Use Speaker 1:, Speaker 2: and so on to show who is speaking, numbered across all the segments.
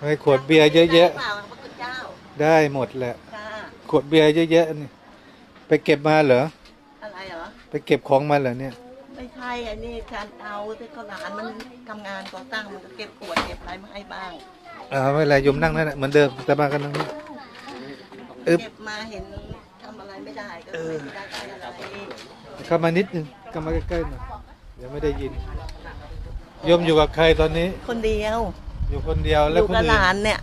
Speaker 1: เฮ้ยขวดเบียร์เยอะแยะ
Speaker 2: เปล่าพระคุณเจ้า
Speaker 1: ได้หมดแหละ
Speaker 2: ค่ะ
Speaker 1: ขวดเบียร์เยอะแยะนี่ ไปเก็บมาเหรอ
Speaker 2: อะไรเหรอ
Speaker 1: ไปเก็บของมาเหรอเนี่ย
Speaker 2: ไม่ใช่อันนี้การเอาที่เขาหลานมันทำงานก่อสร้างมันก็เก็บขวดเก็บอะไรมาให้บ้าง
Speaker 1: อ่าไม่เป็นไรโยมนั่งนั่นแหละเหมือนเดิมแต่มากันนั่งนี่อึบ
Speaker 2: เก็บมาเห็นทำอะไรไม่ได้ก็ไม่ได้ใจอะไร
Speaker 1: เข้ามานิดนึงเข้ามาใกล้ๆหน่อยเดี๋ ยวไม่ได้ยินโยมอยู่กับใครตอนนี้
Speaker 2: คนเดียว
Speaker 1: อยู่คนเดียว
Speaker 2: อ
Speaker 1: แล้ว
Speaker 2: ยู่
Speaker 1: คน
Speaker 2: กับ
Speaker 1: อื่
Speaker 2: ห
Speaker 1: น
Speaker 2: ลานเนี่ย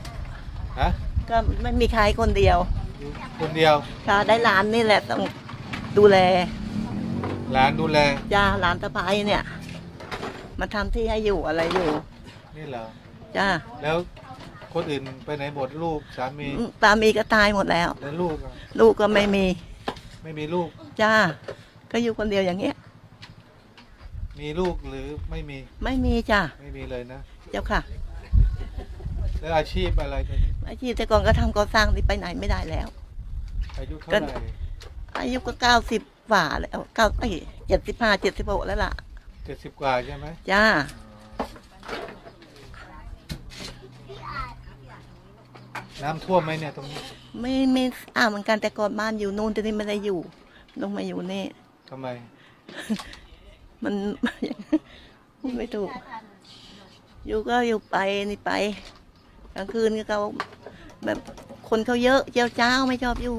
Speaker 1: ฮะ
Speaker 2: ก็ไม่มีใครคนเดียว
Speaker 1: อยู่คนเดียว
Speaker 2: ค่ะได้หลานนี่แหละต้องดูแล
Speaker 1: หลานดูแล
Speaker 2: จ้าหลานสะพ้ายเนี่ย มาทำที่ให้อยู่อะไรอยู่
Speaker 1: นี่เหรอ
Speaker 2: จ้า
Speaker 1: แล้วคนอื่นไปไหนหมดลูกสามี
Speaker 2: สามีก็ตายหมดแล้ว
Speaker 1: แล้วลูกอะ
Speaker 2: ลูกก็ไม่มี
Speaker 1: ไม่มีลูก
Speaker 2: จ้าก็อยู่คนเดียวอย่างเงี้ย
Speaker 1: มีลูกหรือไม่มี
Speaker 2: ไม่มีจ้า
Speaker 1: ไม่มีเลยนะ
Speaker 2: เจ้าค่ะ
Speaker 1: แล้วอาชีพอะไรตอนนี้
Speaker 2: อาชีพแต่ก่อนก็ทำก่อสร้างนี่ไปไหนไม่ได้แล้ว
Speaker 1: อายุเท่า
Speaker 2: ก็
Speaker 1: ไหร่
Speaker 2: อายุก็เก้าสิบกว่าแล้วเก้าเอ้ยเจ็ดสิบห้าเจ็ดสิบหกแล้วล่ะ
Speaker 1: เจ็ดสิบกว่าใช่ไหม
Speaker 2: จ้า
Speaker 1: น้ำท่วมไหมเนี่ยตรงนี้
Speaker 2: ไม่ไม่อ้าวเหมือนกันแต่ก่อนบ้านอยู่นู่นแต่นี่ไม่ได้อยู่ลงมาอยู่นี่
Speaker 1: ทำไม
Speaker 2: มันพูดไม่ถูก อยู่ก็อยู่ไปนี่ไป กลางคืนก็เขาแบบคนเขาเยอะเจ้าเจ้าไม่ชอบอยู่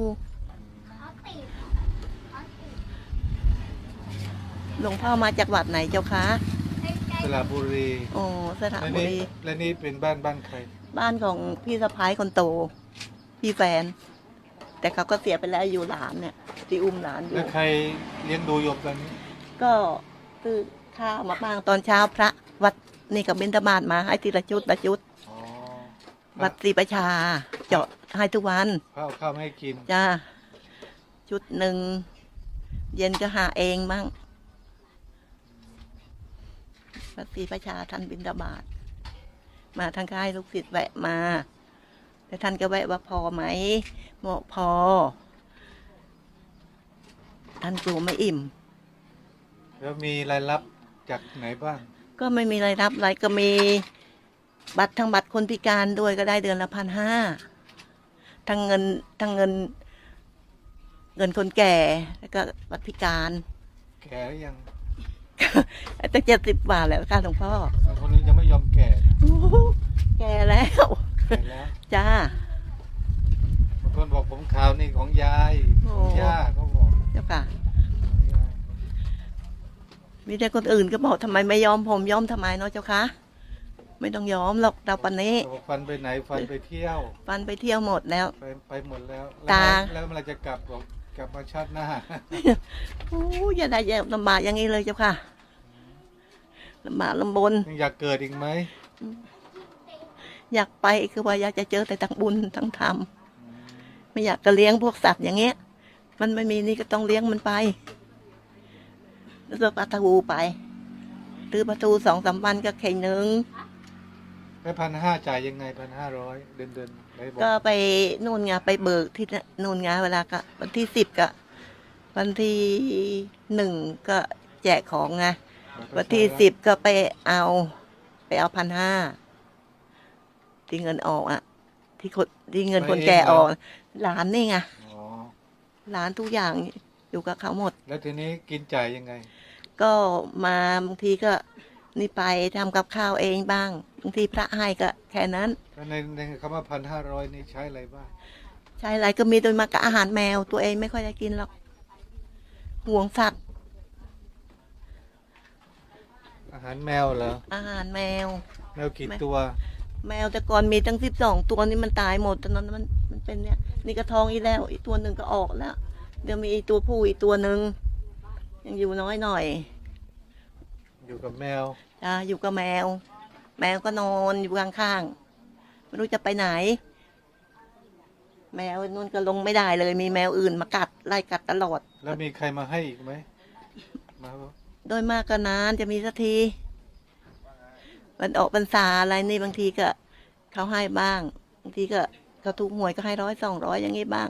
Speaker 2: หลวงพ่อมาจากวัดไหนเจ้าคะ
Speaker 1: สระบุรี
Speaker 2: โอ้สระ
Speaker 1: และ
Speaker 2: บุ
Speaker 1: นี่
Speaker 2: รี
Speaker 1: และนี่เป็นบ้านบ้านใคร
Speaker 2: บ้านของพี่สะพ้ายคนโต พี่แฟน แต่เขาก็เสียไปแล้วอยู่หลานเนี่ยที่อุ้มหลานอยู่
Speaker 1: แล้วใครเลี้ยงดูโยมตอนนี้
Speaker 2: ก็ ซื้อข้าวมาบ้างตอนเช้าพระ วัดนี่กับบิณฑบาตมาให้ทีละชุดละชุด
Speaker 1: อ๋อ
Speaker 2: วัดศรีประชา เจาะให้ทุกวัน
Speaker 1: พระเอาข้าวมาให้กิน
Speaker 2: จ้าชุดหนึ่งเย็นก็หาเองมั่งวัดศรีประชาท่านบิณฑบาตมาทางค่ายลูกศิษย์แวะมาแต่ท่านก็แวะว่าพอไหมเหมาะพอ ท่านกลัวไม่อิ่ม
Speaker 1: แล้วมีรายรับจากไหนบ้าง
Speaker 2: ก็ไม่มีรายรับอะไรก็มีบัตรทั้งบัตรคนพิการด้วยก็ได้เดือนละพันห้าทั้งเงินทั้งเงิน เงินคนแก่แล้วก็บัตรพิการ
Speaker 1: แก่หรือยัง
Speaker 2: ตั้งเจ็ดสิบบาทแล้วค่ะหลวงพ่อบา
Speaker 1: งคนนี้ยังไม่ยอมแก่นะ
Speaker 2: โอ้โหแก่แล้ว
Speaker 1: แก่แล้ว
Speaker 2: จ้า
Speaker 1: บางคนบอกผมขาวนี่ของยาย
Speaker 2: โอ้
Speaker 1: ของย่าเขาบอก
Speaker 2: เจ้าค่ะ
Speaker 1: ของยาย
Speaker 2: มีแต่คนอื่นก็บอกทำไมไม่ยอมผมยอมทำไมเนาะเจ้าคะไม่ต้องยอมหรอกเราปันนี้
Speaker 1: บอกฟันไปไหนฟันไปเที่ยว
Speaker 2: ปันไปเที่ยวหมดแล้ว
Speaker 1: ไปไปหมดแล้ว
Speaker 2: ตา
Speaker 1: แล้วเมื่อไหรจะกลับบอกกลับมาชาติหน้า
Speaker 2: โอ้ยอย่าได้อย่าลำบากอย่างนี้เลยเจ้าค่ะลำบากลำบน
Speaker 1: ยังอยากเกิดอีกไหม
Speaker 2: อยากไปคือว่าอยากจะเจอแต่ทั้งบุญทั้งธรรมไม่อยากจะเลี้ยงพวกสัตว์อย่างเงี้ย มันไม่มีนี่ก็ต้องเลี้ยงมันไป แล้วก็ปลาทูไปซื้อปลาทูสองสามวันก็แข่งหนึ่ง
Speaker 1: แม่พันห้าจ่ายยังไงพันห้าร้อยเดือนเดือนไหนบอก
Speaker 2: ก็ไปนู่นไงไปเบิกที่นู่นไงเวลาก็วันที่สิบก็วันที่หนึ่งก็แจกของไงวันที่สิบก็ไปเอา ไปเอาพันห้าที่เงินออกอะ ที่คนที่เงินคนแก่ออกหลานนี่ไง
Speaker 1: อ๋อ
Speaker 2: หลานทุกอย่างอยู่กับเขาหมด
Speaker 1: แล้วทีนี้กินจ่ายยังไง
Speaker 2: ก็มาบางทีก็นี่ไปทำกับข้าวเองบ้างบางทีพระให้ก็แค่นั้น
Speaker 1: แล้วในในคำว่าพันห้าร้อยนี่ใช้อะไรบ้าง
Speaker 2: ใช่อะไรก็มีโดยมากกับอาหารแมวตัวเองไม่ค่อยได้กินหรอกห่วงสัตว์
Speaker 1: อาหารแมวเหรอ
Speaker 2: อาหารแมว
Speaker 1: แมวกี่
Speaker 2: ไม่
Speaker 1: ตัว
Speaker 2: แมวแต่ก่อนมีตั้งสิบสองตัวนี่มันตายหมดตอนนั้นมันมันเป็นเนี่ย นี่ก็ท้องอีกแล้ว อีกตัวหนึ่งก็ออกแล้ว เดี๋ยวมีอีกตัวผู้อีกตัวหนึ่ง ยังอยู่น้อยหน่อย
Speaker 1: อยู่กับแมว
Speaker 2: จ้าอยู่กับแมว แมวก็นอนอยู่ข้างๆไม่รู้จะไปไหน แมวนู่นก็ลงไม่ได้เลย มีแมวอื่นมากัดไล่กัดตลอด
Speaker 1: แล้วมีใครมาให้อีกไหมมาปะ
Speaker 2: โดยมากก็นานจะมีสักทีวันออกพรรษาอะไรนี่บางทีก็เขาให้บ้างบางทีก็เขาถูกหวยก็ให้ร้อยสองร้อยอย่างนี้บ้าง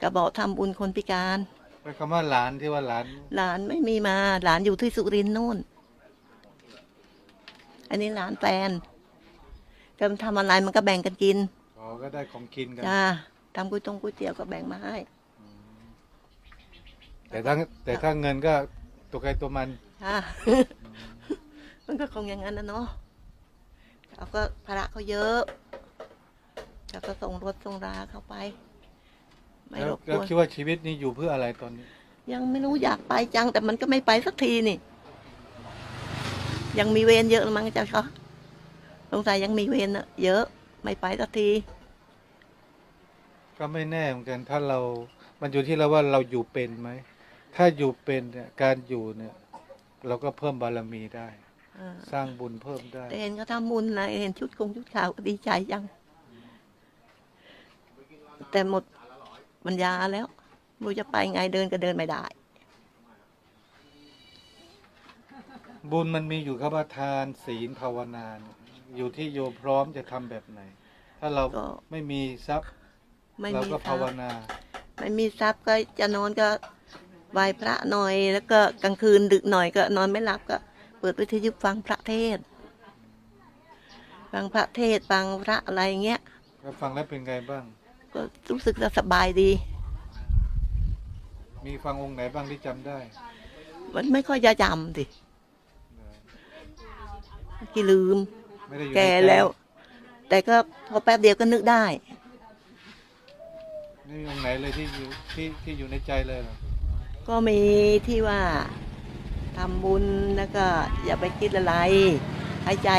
Speaker 2: ก็บอกทำบุญคนพิการ
Speaker 1: แล้วคำว่าหลานที่ว่าหลาน
Speaker 2: หลานไม่มีมา หลานอยู่ที่สุรินทร์นู่น อันนี้ร้านแฟนก็ทำอะไรมันก็แบ่งกันกิน
Speaker 1: อ๋อก็ได้ของกินกัน
Speaker 2: จ้าทำก๋วยตงก๋วยเตี๋ยวก็แบ่งมาให้
Speaker 1: แต่ถ้าแต่ถ้าเงินก็ตัวใครตัวมัน
Speaker 2: ค่ะมันก็คงอย่างนั้นนะเนาะเขาก็ภาระเขาเยอะเขาก็ส่งรถส่งราเข้าไป ไม่
Speaker 1: แล้ว
Speaker 2: รบก
Speaker 1: แล้ว
Speaker 2: วน
Speaker 1: คิดว่าชีวิตนี้อยู่เพื่ออะไรตอนนี้
Speaker 2: ยังไม่รู้อยากไปจัง แต่มันก็ไม่ไปสักทีนี่ ยังมีเวรเยอะมั้งเจ้าคะสงสัยยังมีเวรอะเยอะ ไม่ไปสักที
Speaker 1: ก็ไม่แน่เหมือนกันถ้าเรา มันอยู่ที่เราว่าเราอยู่เป็นไหม ถ้าอยู่เป็นเนี่ยการอยู่เนี่ย เราก็เพิ่มบารมีได้
Speaker 2: เออ
Speaker 1: สร้างบุญเพิ่มได้
Speaker 2: แต่เห็นเขาทำบุญนะเห็นชุดคงชุดขาวก็ดีใจจัง แต่หมด ปัญญาแล้วไม่รู้จะไปไงเดินก็เดินไม่ได้
Speaker 1: บุญมันมีอยู่ครับว่าทานศีลภาวนาเนี่ยอยู่ที่โยมพร้อมจะทำแบบไหน ถ้าเรา
Speaker 2: ก็
Speaker 1: ไม่มีทรัพย์
Speaker 2: ไม่
Speaker 1: เรา
Speaker 2: มี
Speaker 1: ก็
Speaker 2: ทรั
Speaker 1: ภาว
Speaker 2: พย์
Speaker 1: นา
Speaker 2: ไม่มีทรัพย์ก็จะนอนก็ไหว้พระหน่อย แล้วก็กลางคืนดึกหน่อยก็นอนไม่หลับก็ เปิดวิทยุฟังพระเทศน์ฟังพระเทศน์ฟังพระอะไรเงี้ย
Speaker 1: แล้วฟังแล้วเป็นไงบ้าง
Speaker 2: ก็รู้สึกจะสบายดี
Speaker 1: มีฟังองค์ไหนบ้างที่จำได้
Speaker 2: มันไม่ค่อยจะจำสิกี่ลืม
Speaker 1: ไม่ได้อยู่ใน
Speaker 2: แก่
Speaker 1: ใจ
Speaker 2: แล้ว แต่ก็พอแป๊บเดียวก็นึกได้
Speaker 1: ไม่มีองค์ไหนเลยที่อยู่ที่ที่อยู่ในใจเลยเหรอ
Speaker 2: ก็มีที่ว่าทำบุญแล้วก็ อย่าไปคิดอะไร ให้ใจ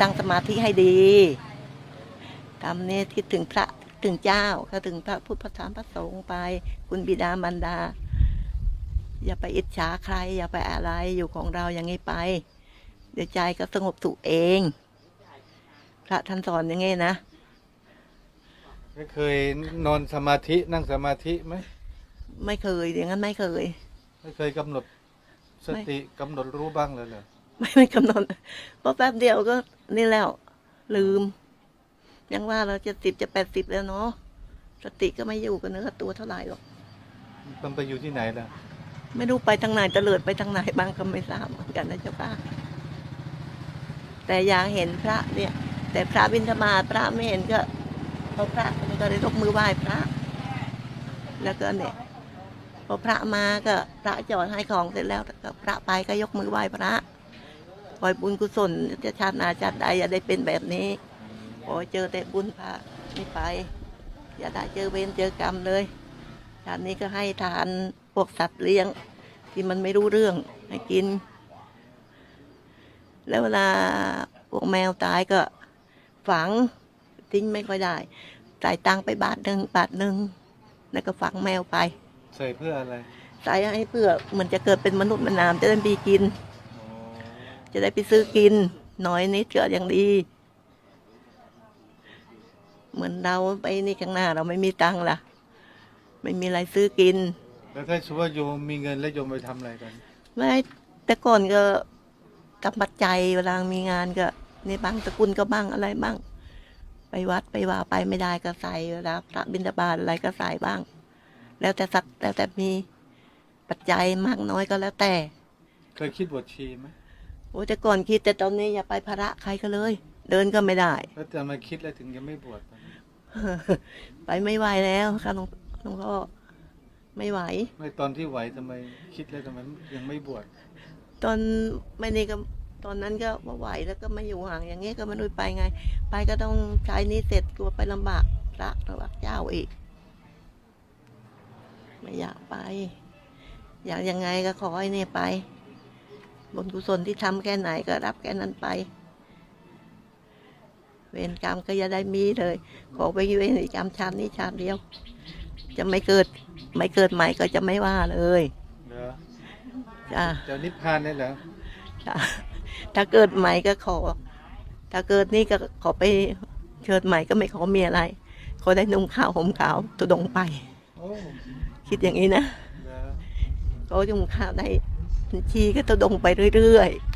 Speaker 2: ตั้งสมาธิให้ดีทำเนี่ยคิดถึงพระ ถึงเจ้าก็ถึงพระพุทธพระธรรมพระสงฆ์ไป คุณบิดามารดา อย่าไปอิจฉาใคร อย่าไปอะไรอยู่ของเราอย่างนี้ไป เดี๋ยวใจก็สงบสุขเอง พระท่านสอนอย่างงี้นะ
Speaker 1: ไม่เคยนอนสมาธินั่งสมาธิไหม
Speaker 2: ไม่เคยอย่างนั้นไม่เคย
Speaker 1: ไม่เคยกำหนดสติกำหนดรู้บ้างเลยเหรอ
Speaker 2: ไม่ไม่กำหนดเพราะแป๊บเดียวก็นี่แล้ว ลืม ยังว่าเราจะสิบจะแปดสิบแล้วเนาะสติก็ไม่อยู่กับเนื้อกับตัวเท่าไหร่หรอก
Speaker 1: มันไปอยู่ที่ไหนล่ะ
Speaker 2: ไม่รู้ไปทางไหนตะเลิดไปทางไหนบ้างก็ไม่ทราบเหมือนกันนะเจ้าค่ะแต่อยากเห็นพระเนี่ย แต่พระบิณฑบาตพระไม่เห็นก็พอพระมันก็เลยยกมือไหว้พระ แล้วก็เนี่ยพอพระมาก็พระจอดให้ของเสร็จแล้วก็พระไปก็ยกมือไหว้พระคอยบุญกุศลจะชาติหนาชาติใดอย่าได้เป็นแบบนี้ข อเจอแต่บุญพระไม่ไป อย่าได้เจอเวรเจอกรรมเลยชาตินี้ก็ให้ทานพวกสัตว์เลี้ยง ที่มันไม่รู้เรื่องให้กิน แล้วเวลาพวกแมวตายก็ฝังทิ้งไม่ค่อยได้จ่ายตังค์ไปบาทหนึ่งบาทหนึ่งแล้วก็ฝังแมวไป
Speaker 1: ใส่เพื่ออะไร
Speaker 2: ใส่ให้เพื่อมันจะเกิดเป็นมนุษย์มนามจะได้มีกิน
Speaker 1: อ๋อ
Speaker 2: จะได้ไปซื้อกินน้อยนิดก็ยังดี เหมือนเราไปนี่ข้างหน้า เราไม่มีตังค์ล่ะ ไม่มีอะไรซื้อกิน
Speaker 1: แล้วถ้าสมมติว่าโยมมีเงินแล้วโยมไปทำอะไรกัน
Speaker 2: ไม่แต่ก่อนก็กำปัจจัยเวลามีงานก็ในบางสกุลก็บ้างอะไรบ้าง ไปวัดไปว่าไปไม่ได้ก็ใส่เวลาพระบิณฑบาตอะไรก็ใส่บ้าง แล้วแต่สักแล้วแต่มีปัจจัยมากน้อยก็แล้วแต่
Speaker 1: เคยคิดบวชชีไหม
Speaker 2: โอ้แต่ก่อนคิดแต่ตอนนี้อย่าไปภาระใครก็เลย เดินก็ไม่ได้
Speaker 1: แล้วจะมาคิดแล้วถึงยังไม่บวช
Speaker 2: ไปไม่ไหวแล้วค่ะหลวงหลวงพ่อไม่ไหว
Speaker 1: ไม่ตอนที่ไหวทำไมคิดแล้วทำไมยังไม่บวช
Speaker 2: ตอนไม่นี่ก็ตอนนั้นก็ไม่ไหวแล้วก็ไม่อยู่ห่างอย่างเงี้ยก็ไม่รู้ไปไง ไปก็ต้องใช้หนี้เสร็จตัวไปลำบากพระลำบากเจ้าอีก ไม่อยากไป อยากยังไงก็ขอให้เนี่ยไปบุญกุศลที่ทำแค่ไหนก็รับแค่นั้นไป เวรกรรมก็อย่าได้มีเลย ขอไปเวรกรรมชาตินี้ชาติเดียว จะไม่เกิดไม่เกิดใหม่ก็จะไม่ว่าเลย
Speaker 1: เหรอ
Speaker 2: จ้า
Speaker 1: จะนิพพานได้เหรอ
Speaker 2: จ้ะถ้าเกิดใหม่ก็ขอ ถ้าเกิดนี่ก็ขอไปเกิดใหม่ก็ไม่ขอมีอะไร ขอได้นุ่งข้าวห่มขาวตุดงไป
Speaker 1: โอ้
Speaker 2: คิดอย่างนี้นะ
Speaker 1: เหรอ
Speaker 2: ก็นุ่งข้าวได้ชีก็ตุดงไปเรื่อยๆ